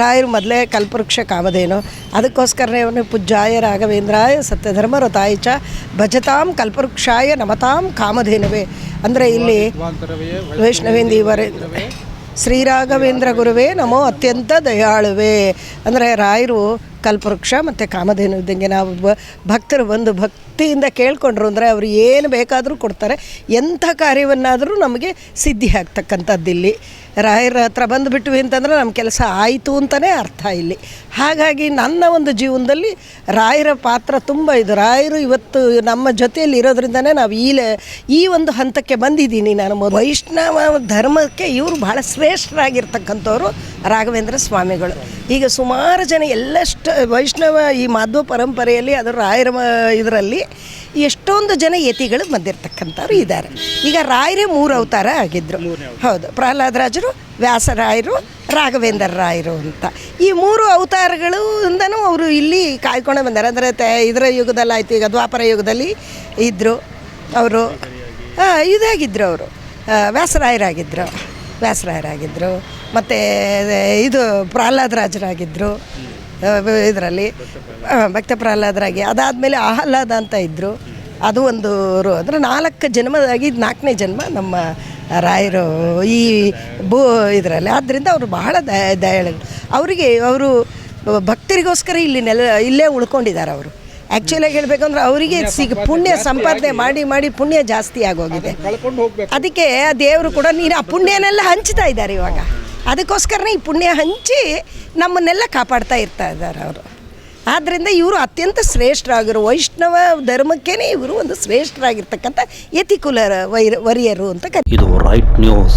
ರಾಯರು ಮೊದಲೇ ಕಲ್ಪವೃಕ್ಷ ಕಾಮಧೇನು ಅದಕ್ಕೋಸ್ಕರನೇ ಅವನು ಪೂಜ್ಯಾಯ ರಾಘವೇಂದ್ರಾಯ ಸತ್ಯಧರ್ಮ ರಥಾಯ ಚ ಭಜತಾಂ ಕಲ್ಪವೃಕ್ಷಾಯ ನಮತಾಂ ಕಾಮಧೇನುವೆ. ಅಂದರೆ ಇಲ್ಲಿ ವೈಷ್ಣವೇಂದೀವರೇ ಶ್ರೀರಾಘವೇಂದ್ರ ಗುರುವೇ ನಮೋ ಅತ್ಯಂತ ದಯಾಳುವೆ. ಅಂದರೆ ರಾಯರು ಕಲ್ಪವೃಕ್ಷ ಮತ್ತು ಕಾಮಧೇನು ಇದ್ದಂಗೆ ನಾವು ಭಕ್ತರು ಬಂದು ಭಕ್ತಿಯಿಂದ ಕೇಳಿಕೊಂಡ್ರು ಅಂದರೆ ಅವರು ಏನು ಬೇಕಾದರೂ ಕೊಡ್ತಾರೆ. ಎಂಥ ಕಾರ್ಯವನ್ನಾದರೂ ನಮಗೆ ಸಿದ್ಧಿ ಆಗ್ತಕ್ಕಂಥದ್ದು ಇಲ್ಲಿ. ರಾಯರ ಹತ್ರ ಬಂದುಬಿಟ್ವಿ ಅಂತಂದರೆ ನಮ್ಮ ಕೆಲಸ ಆಯಿತು ಅಂತಲೇ ಅರ್ಥ ಇಲ್ಲಿ. ಹಾಗಾಗಿ ನನ್ನ ಒಂದು ಜೀವನದಲ್ಲಿ ರಾಯರ ಪಾತ್ರ ತುಂಬ ಇದು. ರಾಯರು ಇವತ್ತು ನಮ್ಮ ಜೊತೆಯಲ್ಲಿ ಇರೋದ್ರಿಂದನೇ ನಾವು ಈ ಈ ಒಂದು ಹಂತಕ್ಕೆ ಬಂದಿದ್ದೀನಿ ನಾನು ವೈಷ್ಣವ ಧರ್ಮಕ್ಕೆ ಇವರು ಬಹಳ ಶ್ರೇಷ್ಠರಾಗಿರ್ತಕ್ಕಂಥವ್ರು ರಾಘವೇಂದ್ರ ಸ್ವಾಮಿಗಳು. ಈಗ ಸುಮಾರು ಜನ ಎಲ್ಲಷ್ಟು ವೈಷ್ಣವ ಈ ಮಾಧ್ವ ಪರಂಪರೆಯಲ್ಲಿ ಅದರ ರಾಯರ ಇದರಲ್ಲಿ ಎಷ್ಟೊಂದು ಜನ ಯತಿಗಳು ಬಂದಿರತಕ್ಕಂಥವ್ರು ಇದ್ದಾರೆ. ಈಗ ರಾಯರೇ ಮೂರು ಅವತಾರ ಆಗಿದ್ದರು ಹೌದು ಪ್ರಹ್ಲಾದರಾಜರು ವ್ಯಾಸರಾಯರು ರಾಘವೇಂದ್ರ ರಾಯರು ಅಂತ. ಈ ಮೂರು ಅವತಾರಗಳು ಇಂದನೂ ಅವರು ಇಲ್ಲಿ ಕಾಯ್ಕೊಂಡು ಬಂದಾರೆ. ಅಂದರೆ ತ ಇದರ ಯುಗದಲ್ಲಿ ಆಯಿತು ಈಗ ದ್ವಾಪರ ಯುಗದಲ್ಲಿ ಇದ್ದರು ಅವರು. ಇದಾಗಿದ್ದರು ಅವರು. ವ್ಯಾಸರಾಯರಾಗಿದ್ದರು ವ್ಯಾಸರಾಯರಾಗಿದ್ದರು ಮತ್ತು ಇದು ಪ್ರಹ್ಲಾದರಾಜರಾಗಿದ್ದರು ಇದರಲ್ಲಿ ಭಕ್ತ ಪ್ರಹ್ಲಾದರಾಗಿ, ಅದಾದಮೇಲೆ ಆಹ್ಲಾದ ಅಂತ ಇದ್ದರು ಅದು ಒಂದು ಅಂದರೆ ನಾಲ್ಕು ಜನ್ಮದಾಗಿ ನಾಲ್ಕನೇ ಜನ್ಮ ನಮ್ಮ ರಾಯರು ಈ ಭೂ ಇದರಲ್ಲಿ. ಆದ್ದರಿಂದ ಅವರು ಬಹಳ ದಯ ದಯಾಳು ಅವರಿಗೆ, ಅವರು ಭಕ್ತರಿಗೋಸ್ಕರ ಇಲ್ಲಿ ನೆಲ, ಇಲ್ಲೇ ಉಳ್ಕೊಂಡಿದ್ದಾರೆ ಅವರು. ಆ್ಯಕ್ಚುಲಾಗಿ ಹೇಳ್ಬೇಕಂದ್ರೆ ಅವರಿಗೆ ಸಿಗ ಪುಣ್ಯ ಸಂಪಾದನೆ ಮಾಡಿ ಮಾಡಿ ಪುಣ್ಯ ಜಾಸ್ತಿ ಆಗೋಗಿದೆ. ಅದಕ್ಕೆ ಆ ದೇವರು ಕೂಡ ನೀನು ಆ ಪುಣ್ಯನೆಲ್ಲ ಹಂಚ್ತಾ ಇದ್ದಾರೆ ಇವಾಗ. ಅದಕ್ಕೋಸ್ಕರನೇ ಈ ಪುಣ್ಯ ಹಂಚಿ ನಮ್ಮನ್ನೆಲ್ಲ ಕಾಪಾಡ್ತಾ ಇರ್ತಾ ಇದ್ದಾರೆ ಅವರು. ಆದ್ದರಿಂದ ಇವರು ಅತ್ಯಂತ ಶ್ರೇಷ್ಠರಾಗಿರು ವೈಷ್ಣವ ಧರ್ಮಕ್ಕೇ ಇವರು ಒಂದು ಶ್ರೇಷ್ಠರಾಗಿರ್ತಕ್ಕಂಥ ಯತಿಕುಲರ ವೈರ ವರಿಯರು ಅಂತ ಕರಿ ಇದು ರೈಟ್ ನ್ಯೂಸ್